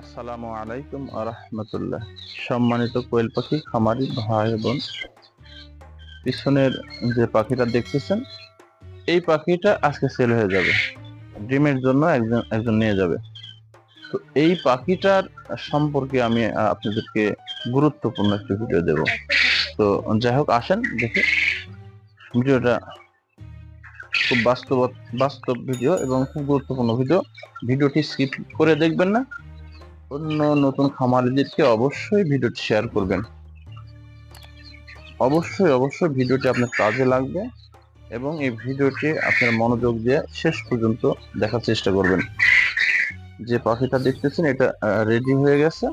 আসসালামু আলাইকুম আরহামতুল্লাহ সম্মানিত কোয়েল পাখি, খামারি ভাই বোন, পিছনের যে পাখিটা দেখতেছেন, এই পাখিটা আজকে সেল হয়ে যাবে। ডিমের জন্য একজন একজন নিয়ে যাবে। তো এই পাখিটার সম্পর্কে আমি আপনাদেরকে গুরুত্বপূর্ণ একটি ভিডিও দেব। তো যাই হোক, আসেন, দেখি। ভিডিওটা খুব বাস্তব বাস্তব ভিডিও এবং খুব গুরুত্বপূর্ণ ভিডিও ভিডিওটি স্কিপ করে দেখবেন না। অন্য নতুন খামারিদেরকে অবশ্যই ভিডিওটি শেয়ার করবেন। অবশ্যই অবশ্যই ভিডিওটি আপনার কাজে লাগবে এবং এই ভিডিওটি আপনার মনোযোগ দিয়ে শেষ পর্যন্ত দেখার চেষ্টা করবেন। যে পাখিটা দেখতেছেন, এটা রেডি হয়ে গেছে।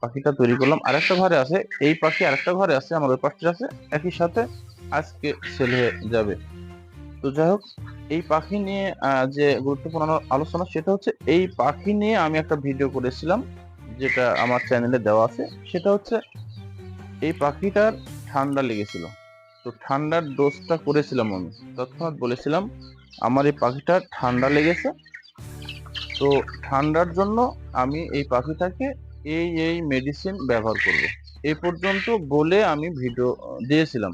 পাখিটা তৈরি করলাম। আরেকটা ঘরে আছে। এই পাখি আরেকটা ঘরে আছে আমার ওই পাখিটা আছে। একই সাথে আজকে সেল হয়ে যাবে। তো যাই হোক এই পাখি নিয়ে যে গুরুত্বপূর্ণ আলোচনা, সেটা হচ্ছে এই পাখি নিয়ে আমি একটা ভিডিও করেছিলাম, যেটা আমার চ্যানেলে দেওয়া আছে। সেটা হচ্ছে এই পাখিটার ঠান্ডা লেগেছিল। তো ঠান্ডার ডোজটা করেছিলাম আমি। তৎক্ষণাৎ বলেছিলাম, আমার এই পাখিটার ঠান্ডা লেগেছে। তো ঠান্ডার জন্য আমি এই পাখিটাকে এই এই মেডিসিন ব্যবহার করব। এই পর্যন্ত বলে আমি ভিডিও দিয়েছিলাম।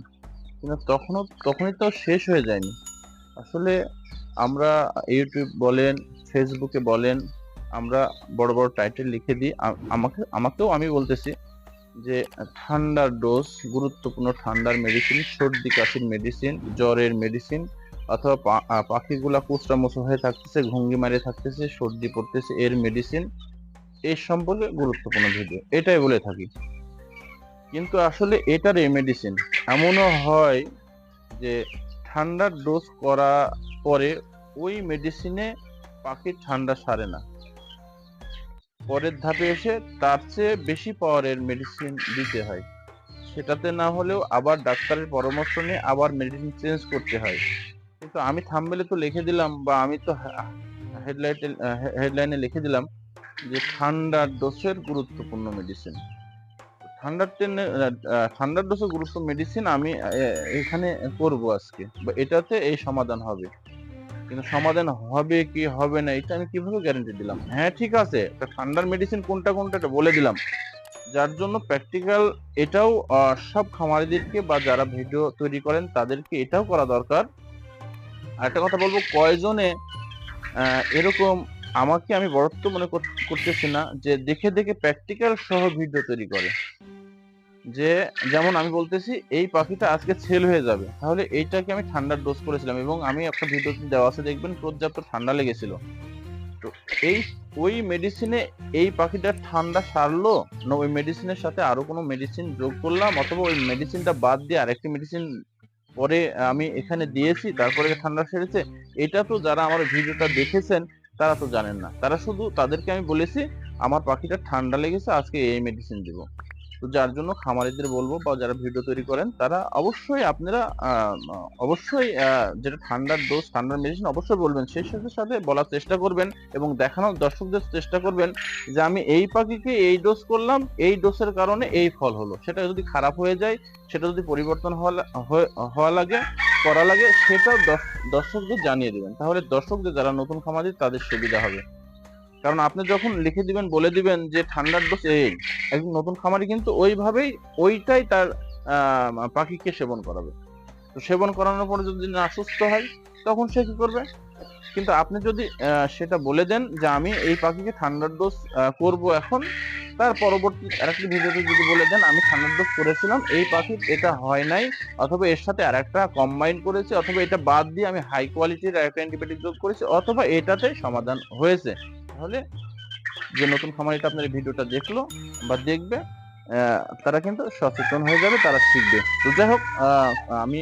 কিন্তু তখনও, তখনই তো শেষ হয়ে যায়নি। আসলে আমরা ইউটিউব বলেন ফেসবুকে বলেন, আমরা বড় বড় টাইটেল লিখে দিই। আমাকে, আমাকেও আমি বলতেছি যে ঠান্ডার ডোজ গুরুত্বপূর্ণ ঠান্ডার মেডিসিন সর্দি, কাশির মেডিসিন জ্বরের মেডিসিন অথবা পাখিগুলা কুচরা মুচু হয়ে থাকতেছে, ঘুঙ্গি মারে থাকতেছে, সর্দি পড়তেছে, এর মেডিসিন এর সম্পর্কে গুরুত্বপূর্ণ ভিডিও এটাই বলে থাকি। কিন্তু আসলে এটার এই মেডিসিন এমনও হয় যে ঠান্ডার ডোজ করা পরে ওই মেডিসিনে পাখির ঠান্ডা সারে না। পরের ধাপে এসে তার চেয়ে বেশি পাওয়ারের মেডিসিন দিতে হয়। সেটাতে না হলেও আবার ডাক্তারের পরামর্শ নিয়ে আবার মেডিসিন চেঞ্জ করতে হয়। কিন্তু আমি থাম্বেলে তো লিখে দিলাম বা আমি তো হেডলাইটে হেডলাইনে লিখে দিলাম যে ঠান্ডার ডোসের গুরুত্বপূর্ণ মেডিসিন ঠান্ডার টেনে ঠান্ডার ডোসের গুরুত্ব মেডিসিন আমি এখানে করব আজকে। বা এটাতে এই সমাধান হবে। কিন্তু সমাধান হবে কি হবে না, এটা আমি কীভাবে গ্যারান্টি দিলাম? হ্যাঁ ঠিক আছে। ঠান্ডার মেডিসিন কোনটা কোনটা, এটা বলে দিলাম। যার জন্য প্র্যাকটিক্যাল এটাও সব খামারিদেরকে বা যারা ভিডিও তৈরি করেন, তাদেরকে এটাও করা দরকার। আর একটা কথা বলব, কয়জনে এরকম আমাকে আমি বরত্ব মনে কর- করতেছি না যে দেখে দেখে প্র্যাকটিক্যাল সহ ভিডিও তৈরি করে। যে যেমন আমি বলতেছি, এই পাখিটা আজকে সেল হয়ে যাবে। তাহলে এইটাকে আমি ঠান্ডার ডোজ করেছিলাম এবং আমি একটা ভিডিও দেওয়া আছে, দেখবেন পর্যাপ্ত ঠান্ডা লেগেছিল। তো এই, ওই মেডিসিনে এই পাখিটার ঠান্ডা সারলো, না ওই মেডিসিনের সাথে আরও কোনো মেডিসিন যোগ করলাম, অথবা ওই মেডিসিনটা বাদ দিয়ে আরেকটি মেডিসিন পরে আমি এখানে দিয়েছি, তারপরে ঠান্ডা সেরেছে। এটা তো যারা আমার ভিডিওটা দেখেছেন তারা তো জানেন না। তারা শুধু তাদেরকে আমি বলেছি, আমার পাখিটা ঠান্ডা লেগেছে, আজকে এই মেডিসিন দিব। তো যার জন্য খামারিদের বলব বা যারা ভিডিও তৈরি করেন, তারা অবশ্যই আপনারা অবশ্যই যেটা ঠান্ডার ডোজ ঠান্ডার মেডিসিন অবশ্যই বলবেন। সেই সাথে সাথে বলার চেষ্টা করবেন এবং দেখানোর দর্শকদের চেষ্টা করবেন যে আমি এই পাখিকে এই ডোজ করলাম, এই ডোজের কারণে এই ফল হলো। সেটা যদি খারাপ হয়ে যায়, সেটা যদি পরিবর্তন হওয়া লাগে করা লাগে দর্শ- দর্শকদের জানিয়ে দিবেন। তাহলে দর্শকদের যারা নতুন খামারি তাদের সুবিধা হবে। কারণ আপনি যখন লিখে দিবেন, বলে দিবেন যে, ঠান্ডার ডোজ এই। একজন নতুন খামারি কিন্তু ওইভাবেই, ওইটাই তার পাখিকে সেবন করাবে। তো সেবন করানোর পরে যদি না সুস্থ হয়, তখন সে কি করবে? কিন্তু আপনি যদি সেটা বলে দেন যে আমি এই পাখিকে ঠান্ডার ডোজ করব এখন, তার পরবর্তী আরেকটি ভিডিওতে যদি বলে দেন আমি ঠান্ডার ডোজ করেছিলাম, এই পাখির এটা হয় নাই, অথবা এর সাথে আরেকটা কম্বাইন করেছি, অথবা এটা বাদ দিয়ে আমি হাই কোয়ালিটির একটা অ্যান্টিবায়োটিক যোগ করেছি, অথবা এটাতে সমাধান হয়েছে। তাহলে যে নতুন খামারিটা আপনার ভিডিওটা দেখল বা দেখবে তারা কিন্তু সচেতন হয়ে যাবে, তারা শিখবে। তো যাই হোক আমি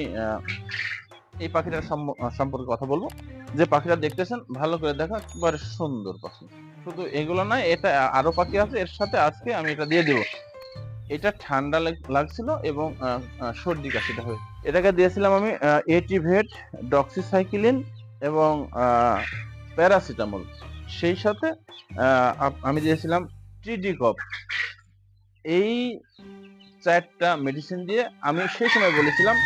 এই পাখিটার সম্পর্কে কথা বলব। যে পাখিটা দেখতেছেন, ভালো করে দেখা একেবারে সুন্দর পাখি। শুধু এগুলো নয়, এটা আরও পাখি আছে, এর সাথে আজকে আমি এটা দিয়ে দিব। এটা ঠান্ডা লাগ- লাগছিল এবং সর্দি কাশিটা হয়ে এটাকে দিয়েছিলাম আমি এটিভেট, ডক্সিসাইক্লিন এবং প্যারাসিটামল। সেই সাথে আমি দিয়েছিলাম টিডি কপ এই চারটা মেডিসিন দিয়ে আমি সেই সময় বলেছিলাম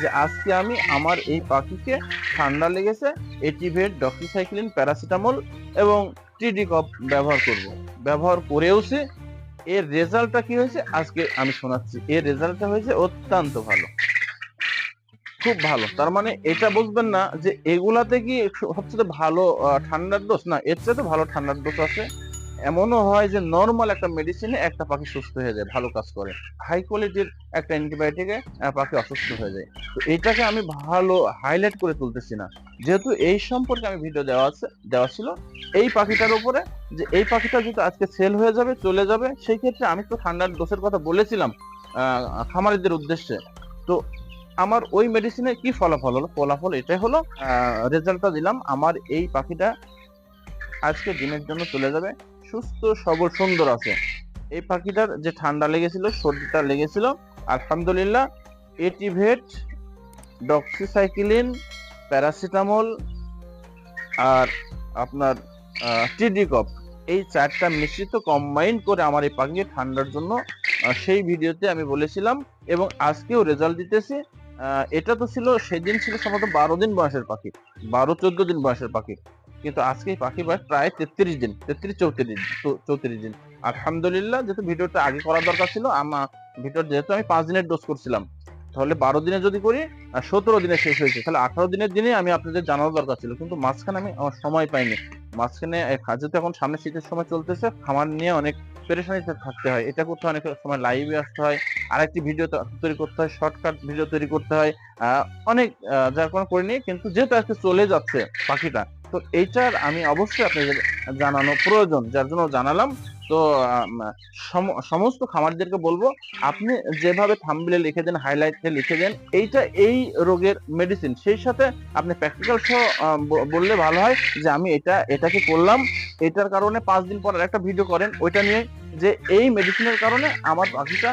যে আজকে আমি আমার এই পাখিকে ঠান্ডা লেগেছে এটিভেট ডক্সিসাইক্লিন প্যারাসিটামল এবং টিডি কপ ব্যবহার করব। ব্যবহার করেও সে, এর রেজাল্টটা কি হয়েছে আজকে আমি শোনাচ্ছি। এর রেজাল্টটা হয়েছে অত্যন্ত ভালো। খুব ভালো। তার মানে এটা বুঝবেন না যে এগুলাতে কি সবচেয়ে ভালো ঠান্ডার ডোজ না, এর চেয়ে তো ভালো ঠান্ডার ডোজ আছে। এমনও হয় যে নর্মাল একটা মেডিসিনে একটা পাখি সুস্থ হয়ে যায়, ভালো কাজ করে। হাই কোয়ালিটির একটা অ্যান্টিবায়োটিকে পাখি অসুস্থ হয়ে যায়। তো এটাকে আমি ভালো হাইলাইট করে তুলতেছি না। যেহেতু এই সম্পর্কে আমি ভিডিও দেওয়া আছে, দেওয়া ছিল, এই পাখিটার উপরে যে এই পাখিটা যদি আজকে সেল হয়ে যাবে, চলে যাবে, সেই ক্ষেত্রে আমি তো ঠান্ডার ডোসের কথা বলেছিলাম খামারিদের উদ্দেশ্যে। তো আমার ওই মেডিসিনের কি ফলাফল হলো? ফলাফল এটাই হলো রেজাল্টটা দিলাম, আমার এই পাখিটা আজকে দিনের জন্য চলে যাবে। সুস্থ, সবল, সুন্দর আছে। এই পাখিটার যে ঠান্ডা লেগেছিল, সর্দিটা লেগেছিল, আলহামদুলিল্লাহ, এটিভেট, ডক্সিসাইক্লিন, প্যারাসিটামল আর আপনার টিডিকপ। এই চারটা মিশ্রিত কম্বাইন করে আমার এই পাখিকে ঠান্ডার জন্য সেই ভিডিওতে আমি বলেছিলাম এবং আজকেও রেজাল্ট দিতেছি। এটা তো ছিল, সেদিন ছিল সম্ভবত বারো দিন বয়সের পাখি, বারো, চোদ্দ দিন বয়সের পাখি। কিন্তু আজকে পাখি বয়স প্রায় তেত্রিশ দিন, তেত্রিশ চৌত্রিশ দিন চৌত্রিশ দিন। আলহামদুলিল্লাহ, যেহেতু ভিডিওটা আগে করার দরকার ছিল, আমার ভিডিও যেহেতু আমি পাঁচ দিনের ডোজ করছিলাম, তাহলে বারো দিনে যদি করি সতেরো দিনে শেষ হয়েছে, তাহলে আঠারো দিনের দিনে আমি আপনাদের জানার দরকার ছিল, কিন্তু মাঝখানে আমি আমার সময় পাইনি। মাঝখানে যেহেতু এখন সামনে শীতের সময় চলতেছে, খামার নিয়ে অনেক পেরেশানিতে থাকতে হয়। এটা করতে অনেক সময় লাইভে আসতে হয়, আরেকটি ভিডিও তৈরি করতে হয় শর্টকাট ভিডিও তৈরি করতে হয় অনেক যার কোনো করিনি কিন্তু যেহেতু আজকে চলে যাচ্ছে পাখিটা তো এইটার আমি অবশ্যই আপনাদের জানানো প্রয়োজন, যার জন্য জানালাম। তো সম- সমস্ত খামারদেরকে বলব, আপনি যেভাবে থাম্বলে লিখে দেন হাইলাইটে লিখে দেন, এইটা এই রোগের মেডিসিন সেই সাথে আপনি প্র্যাকটিক্যাল সহ বললে ভালো হয় যে আমি এটা, এটাকে করলাম। এটার কারণে পাঁচ দিন পর একটা ভিডিও করেন, ওইটা নিয়ে যে এই মেডিসিনের কারণে আমার পাখিটা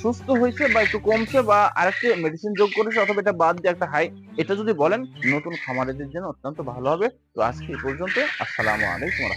সুস্থ হয়েছে বা একটু কমছে বা আরেকটি মেডিসিন যোগ করেছে অথবা এটা বাদ দিয়ে একটা হাই এটা যদি বলেন, নতুন খামারিদের জন্য অত্যন্ত ভালো হবে। তো আজকে এই পর্যন্ত আসসালামু আলাইকুম